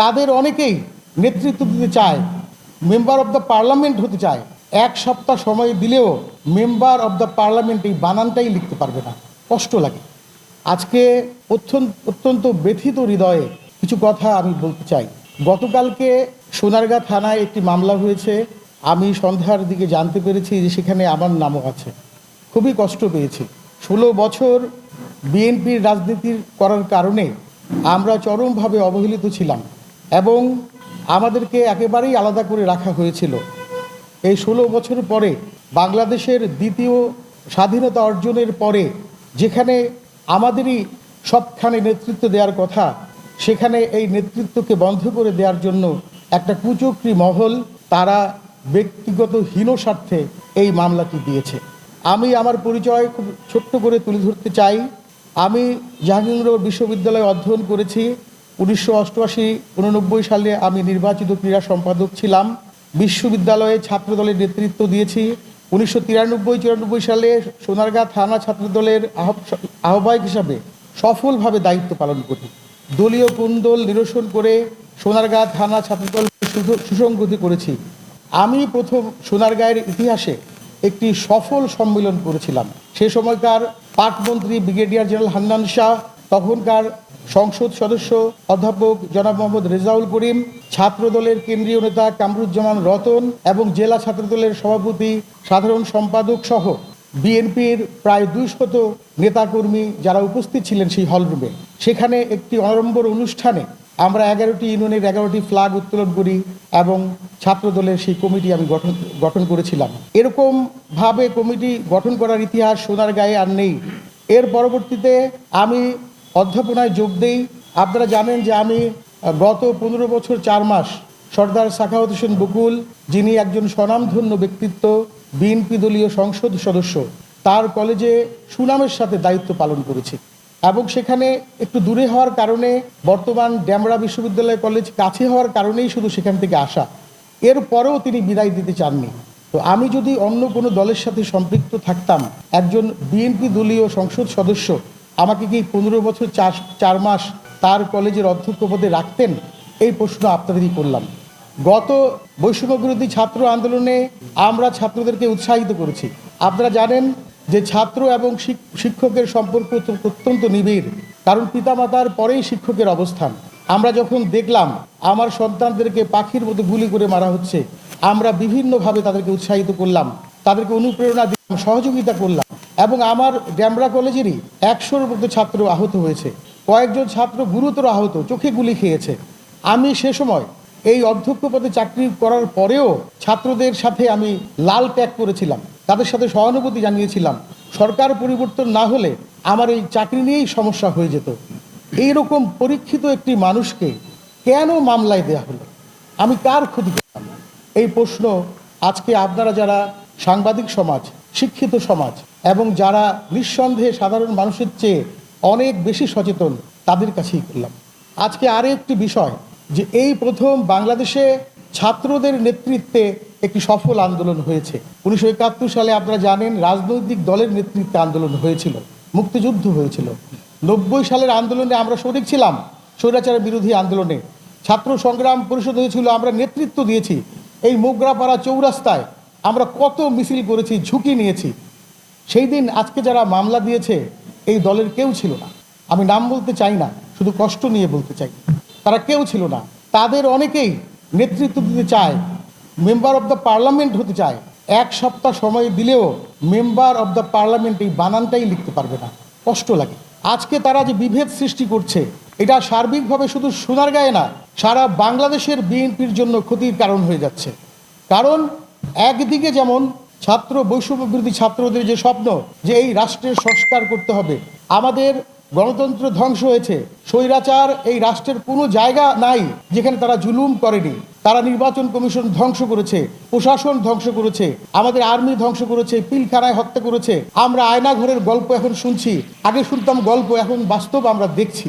তাদের অনেকেই নেতৃত্ব দিতে চায় মেম্বার অব দ্য পার্লামেন্ট হতে চায়। এক সপ্তাহ সময় দিলেও মেম্বার অব দ্য পার্লামেন্ট এই বানানটাই লিখতে পারবে না। কষ্ট লাগে। আজকে অত্যন্ত অত্যন্ত ব্যথিত হৃদয়ে কিছু কথা আমি বলতে চাই। গতকালকে সোনারগাঁ থানায় একটি মামলা হয়েছে। আমি সন্ধ্যার দিকে জানতে পেরেছি যে সেখানে আমার নামও আছে। খুবই কষ্ট পেয়েছি। ষোলো বছর বিএনপির রাজনীতির করার কারণে আমরা চরমভাবে অবহেলিত ছিলাম। এবং আমাদেরকে একেবারেই আলাদা করে রাখা হয়েছিল। এই ষোলো বছর পরে বাংলাদেশের দ্বিতীয় স্বাধীনতা অর্জনের পরে যেখানে আমাদেরই সবখানে নেতৃত্ব দেওয়ার কথা, সেখানে এই নেতৃত্বকে বন্ধ করে দেওয়ার জন্য একটা কুচক্রী মহল তারা ব্যক্তিগত হীন স্বার্থে এই মামলাটি দিয়েছে। আমি আমার পরিচয় খুব ছোট্ট করে তুলে ধরতে চাই। আমি জাহাঙ্গীরনগর বিশ্ববিদ্যালয়ে অধ্যয়ন করেছি। উনিশশো অষ্টআশি উননব্বই সালে আমি নির্বাচিত ক্রীড়া সম্পাদক ছিলাম। বিশ্ববিদ্যালয়ে ছাত্রদলের নেতৃত্ব দিয়েছি। উনিশশো তিরানব্বই চুরানব্বই সালে সোনারগাঁ থানা ছাত্রদলের আহ্ব- আহ্বায়ক হিসাবে সফলভাবে দায়িত্ব পালন করি। দলীয় কুন্দল নিরসন করে সোনারগাঁ থানা ছাত্রদল সুসংগতি করেছি। আমি প্রথম সোনারগাঁয়ের ইতিহাসে একটি সফল সম্মেলন করেছিলাম। সে সময়কার পাটমন্ত্রী ব্রিগেডিয়ার জেনারেল হান্নান শাহ, তখনকার সংসদ সদস্য অধ্যাপক জনাব মোহাম্মদ রেজাউল করিম, ছাত্রদলের কেন্দ্রীয় নেতা কামরুজ্জামান রতন এবং জেলা ছাত্রদলের সভাপতি সাধারণ সম্পাদক সহ বিএনপির প্রায় দুইশত নেতাকর্মী যারা উপস্থিত ছিলেন সেই হলরুমে। সেখানে একটি অনড়ম্বর অনুষ্ঠানে আমরা এগারোটি ইউনিয়নের এগারোটি ফ্ল্যাগ উত্তোলন করি এবং ছাত্রদলের সেই কমিটি আমি গঠন গঠন করেছিলাম। এরকম ভাবে কমিটি গঠন করার ইতিহাস সোনার গায়ে আর নেই। এর পরবর্তীতে আমি অধ্যাপনায় যোগ দেই। আপনারা জানেন যে আমি গত পনেরো বছর চার মাস সর্দার সাখাওয়াত হোসেন বকুল, যিনি একজন স্বনামধন্য ব্যক্তিত্ব, বিএনপি দলীয় সংসদ সদস্য, তার কলেজে সুনামের সাথে দায়িত্ব পালন করেছি। এবং সেখানে একটু দূরে হওয়ার কারণে, বর্তমান ড্যামরা বিশ্ববিদ্যালয় কলেজ কাছে হওয়ার কারণেই শুধু সেখান থেকে আসা। এর পরেও তিনি বিদায় দিতে চাননি। তো আমি যদি অন্য কোনো দলের সাথে সম্পৃক্ত থাকতাম, একজন বিএনপি দলীয় সংসদ সদস্য আমাকে কি পনেরো বছর চার চার মাস তার কলেজের অধ্যক্ষ পদে রাখতেন? এই প্রশ্ন আপনাদেরই করলাম। গত বৈষম্য বিরোধী ছাত্র আন্দোলনে আমরা ছাত্রদেরকে উৎসাহিত করেছি। আপনারা জানেন যে ছাত্র এবং শিক- শিক্ষকের সম্পর্ক অত্যন্ত নিবিড়, কারণ পিতামাতার পরেই শিক্ষকের অবস্থান। আমরা যখন দেখলাম আমার সন্তানদেরকে পাখির মতো গুলি করে মারা হচ্ছে, আমরা বিভিন্নভাবে তাদেরকে উৎসাহিত করলাম, তাদেরকে অনুপ্রেরণা দিলাম, সহযোগিতা করলাম। এবং আমার ড্যামরা কলেজেরই একশোর মতো ছাত্র আহত হয়েছে। কয়েকজন ছাত্র গুরুতর আহত, চোখে গুলি খেয়েছে। আমি সে সময় এই অধ্যক্ষ পদে চাকরি করার পরেও ছাত্রদের সাথে আমি লাল ট্যাগ করেছিলাম। তাদের সাথে সহানুভূতি জানিয়েছিলাম। সরকার পরিবর্তন না হলে আমার এই চাকরি নিয়েই সমস্যা হয়ে যেত। এইরকম পরীক্ষিত একটি মানুষকে কেন মামলায় দেয়া হলো? আমি কার ক্ষতি করলাম? এই প্রশ্ন আজকে আপনারা যারা সাংবাদিক সমাজ, শিক্ষিত সমাজ এবং যারা নিঃসন্দেহে সাধারণ মানুষের চেয়ে অনেক বেশি সচেতন, তাদের কাছেই করলাম। আজকে আরও একটি বিষয় যে এই প্রথম বাংলাদেশে ছাত্রদের নেতৃত্বে একটি সফল আন্দোলন হয়েছে। উনিশশো একাত্তর সালে আপনারা জানেন রাজনৈতিক দলের নেতৃত্বে আন্দোলন হয়েছিল, মুক্তিযুদ্ধ হয়েছিল। নব্বই সালের আন্দোলনে আমরা শরিক ছিলাম স্বৈরাচারের বিরোধী আন্দোলনে। ছাত্র সংগ্রাম পরিষদ হয়েছিল, আমরা নেতৃত্ব দিয়েছি। এই মোগরাপাড়া চৌরাস্তায় আমরা কত মিছিল করেছি, ঝুঁকি নিয়েছি। সেই দিন আজকে যারা মামলা দিয়েছে, এই দলের কেউ ছিল না। আমি নাম বলতে চাই না, শুধু কষ্ট নিয়ে বলতে চাই। তারা কেউ ছিল না। তাদের অনেকেই নেতৃত্ব দিতে চায়, মেম্বার অব দ্য পার্লামেন্ট হতে চায়। এক সপ্তাহ সময় দিলেও মেম্বার অব দ্য পার্লামেন্ট এই বানানটাই লিখতে পারবে না। কষ্ট লাগে। আজকে তারা যে বিভেদ সৃষ্টি করছে, এটা সার্বিকভাবে শুধু সোনার গায়ে না, সারা বাংলাদেশের বিএনপির জন্য ক্ষতির কারণ হয়ে যাচ্ছে। কারণ একদিকে যেমন ছাত্র বৈষম্য বিরোধী ছাত্রদের যে স্বপ্ন যে এই রাষ্ট্রের সংস্কার করতে হবে, আমাদের গণতন্ত্র ধ্বংস হয়েছে। স্বৈরাচার এই রাষ্ট্রের কোনো জায়গা নাই যেখানে তারা জুলুম করেনি। তারা নির্বাচন কমিশন ধ্বংস করেছে, প্রশাসন ধ্বংস করেছে, আমাদের আর্মি ধ্বংস করেছে, পিলখানায় হত্যা করেছে। আমরা আয়না ঘরের গল্প এখন শুনছি, আগে শুনতাম গল্প, এখন বাস্তব আমরা দেখছি।